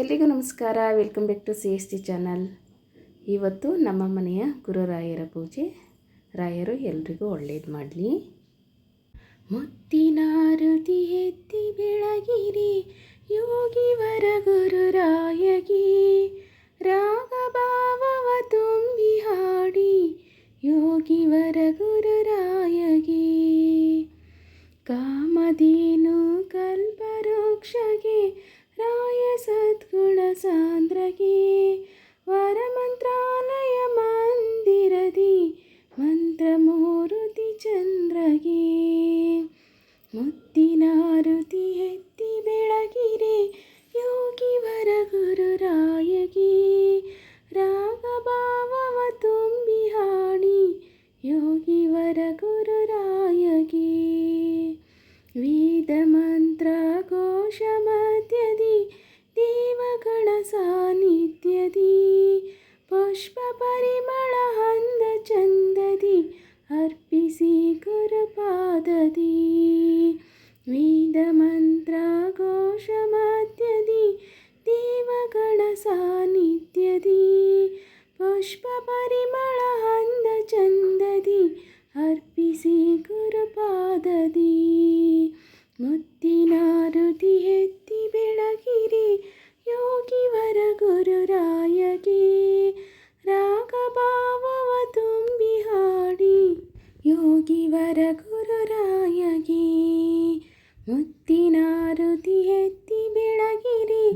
ಎಲ್ರಿಗೂ ನಮಸ್ಕಾರ. Welcome back to C S T channel ಇವತ್ತು ನಮ್ಮ ಮನೆಯ ಗುರುರಾಯರ ಪೂಜೆ. ರಾಯರು ಎಲ್ರಿಗೂ ಒಳ್ಳೇದು ಮಾಡಲಿ. ಮುತ್ತಿನಾರುತಿ ಎತ್ತಿ ಬೆಳಗಿರಿ, ಯೋಗಿವರ ಗುರುರಾಯಗಿ. ರಾಗಭಾವವ ತುಂಬಿ ಹಾಡಿ, ಯೋಗಿವರ ಗುರುರಾಯಗಿ. ಕಾಮಧೇನು ಸಾಂದ್ರಗೆ ವರಮಂತ್ರಾಲಯ ಮಂದಿರದಿ ಮಂತ್ರಮೂರುತಿ ಚಂದ್ರಗೆ. ಮುತ್ತಿನಾರುತಿ ಎತ್ತಿ ಬೆಳಗಿರೆ ಯೋಗಿವರ ಗುರುರಾಯಗಿ ರಾಗಭಾವವ ತುಂಬಿ ಹಾಡಿ ಯೋಗಿ ಯೋಗಿವರ ಗುರುರಾಯಗಿ ವೇದ पुष्पपरिमळहन्दचन्ददि अर्पिसि गुरुपाददि वेदमन्त्रघोषमाद्यदि देवगणसानित्यदि पुष्पपरिमळहन्दचन्द ಯೋಗಿವರ ಗುರುರಾಯಗಿ. ಮುತ್ತಿನಾರುತಿ ಎತ್ತಿ ಬೆಳಗಿರಿ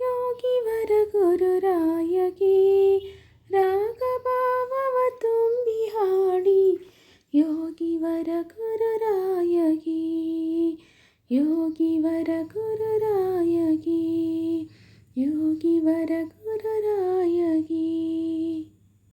ಯೋಗಿವರ ಗುರುರಾಯಗಿ. ರಾಗಭಾವವ ತುಂಬಿ ಹಾಡಿ, ಯೋಗಿ ವರ ಗುರುರಾಯಗಿ. ಯೋಗಿ ವರ ಗುರುರಾಯಗಿ, ಯೋಗಿ ವರ ಗುರುರಾಯಗೆ.